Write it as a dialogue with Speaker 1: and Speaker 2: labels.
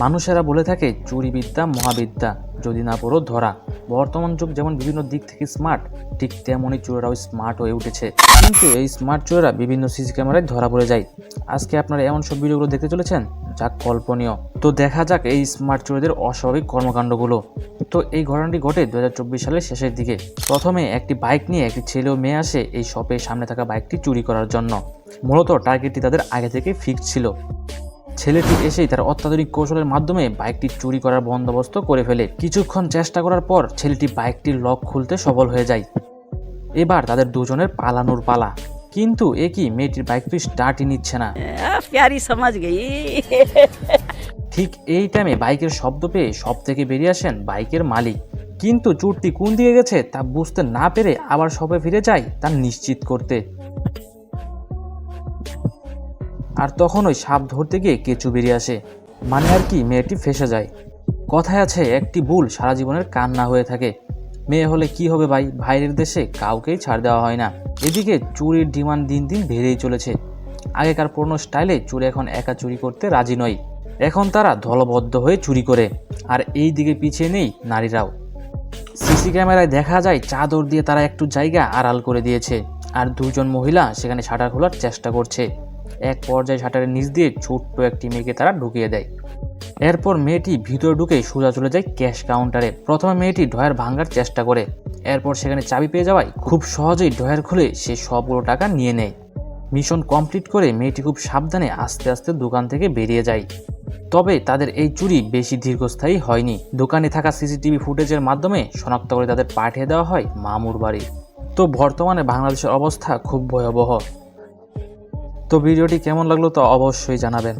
Speaker 1: মানুষেরা বলে থাকে চুরি বিদ্যা মহাবিদ্যা, যদি না পড়ো ধরা। বর্তমান যুগ যেমন বিভিন্ন দিক থেকে স্মার্ট ঠিক তেমনই চোরেরাও স্মার্ট হয়ে উঠেছে। কিন্তু এই স্মার্ট চোরেরা বিভিন্ন সিসি ক্যামেরায় ধরা পড়ে যায়। আজকে আপনারা এমন সব ভিডিওগুলো দেখতে চলেছেন যা কল্পনীয়। তো দেখা যাক এই স্মার্ট চোরেদের অস্বাভাবিক কর্মকাণ্ডগুলো। তো এই ঘটনাটি ঘটে দু হাজার চব্বিশ সালের শেষের দিকে। প্রথমে একটি বাইক নিয়ে একটি ছেলে ও মেয়ে আসে এই শপের সামনে থাকা বাইকটি চুরি করার জন্য। মূলত টার্গেটটি তাদের আগে থেকে ফিক্স ছিল। ছেলেটি এসেই তার অত্যাধুনিক কৌশলের মাধ্যমে বাইকটি চুরি করার বন্দোবস্ত করে ফেলে। কিছুক্ষণ চেষ্টা করার পর ছেলেটি বাইকটির লক খুলতে সফল হয়ে যায়। এবার তাদের দুজনের পালানোর পালা। কিন্তু এ কি মেয়েটির বাইক তো স্টার্টই নিচ্ছে না।
Speaker 2: প্যারি সমাজ গেই।
Speaker 1: ঠিক এই টাইমে বাইকের শব্দ পেয়ে সব থেকে বেরিয়ে আসেন বাইকের মালিক। কিন্তু চুরটি কোন দিকে গেছে তা বুঝতে না পেরে আবার সবে ফিরে যায় তা নিশ্চিত করতে। আর তখন ওই সাপ ধরতে গিয়ে কেঁচু বেরিয়ে আসে। মানে আর কি মেয়েটি ফেসে যায়। কথায় আছে একটি ভুল সারা জীবনের কান্না হয়ে থাকে। মেয়ে হলে কি হবে ভাই? ভাইয়ের দেশে কাউকেই ছাড় দেওয়া হয় না। এদিকে চুরির ডিমান্ড দিন দিন বেড়েই চলেছে। আগেকার পুরনো স্টাইলে চুরি এখন একা চুরি করতে রাজি নয়। এখন তারা দলবদ্ধ হয়ে চুরি করে। আর এই দিকে পিছিয়ে নেই নারীরাও। সিসি ক্যামেরায় দেখা যায় চাদর দিয়ে তারা একটু জায়গা আড়াল করে দিয়েছে। আর দুজন মহিলা সেখানে শাটার খোলার চেষ্টা করছে। এক পর্যায়ে শাটারের নিচ দিয়ে ছোট্ট একটি মেয়েকে তারা ঢুকিয়ে দেয়। এরপর মেয়েটি ভিতরে ঢুকে সোজা চলে যায় ক্যাশ কাউন্টারে। প্রথমে মেয়েটি ড্রয়ার ভাঙার চেষ্টা করে। এরপর সেখানে চাবি পেয়ে যাওয়ায় খুব সহজেই ড্রয়ার খুলে সে সবগুলো টাকা নিয়ে নেয়। মিশন কমপ্লিট করে মেয়েটি খুব সাবধানে আস্তে আস্তে দোকান থেকে বেরিয়ে যায়। তবে তাদের এই চুরি বেশি দীর্ঘস্থায়ী হয়নি। দোকানে থাকা সিসিটিভি ফুটেজের মাধ্যমে শনাক্ত করে তাদের পাঠিয়ে দেওয়া হয় মামুর বাড়ি। তো বর্তমানে বাংলাদেশের অবস্থা খুব ভয়াবহ। তো ভিডিওটি কেমন লাগল তা অবশ্যই জানাবেন।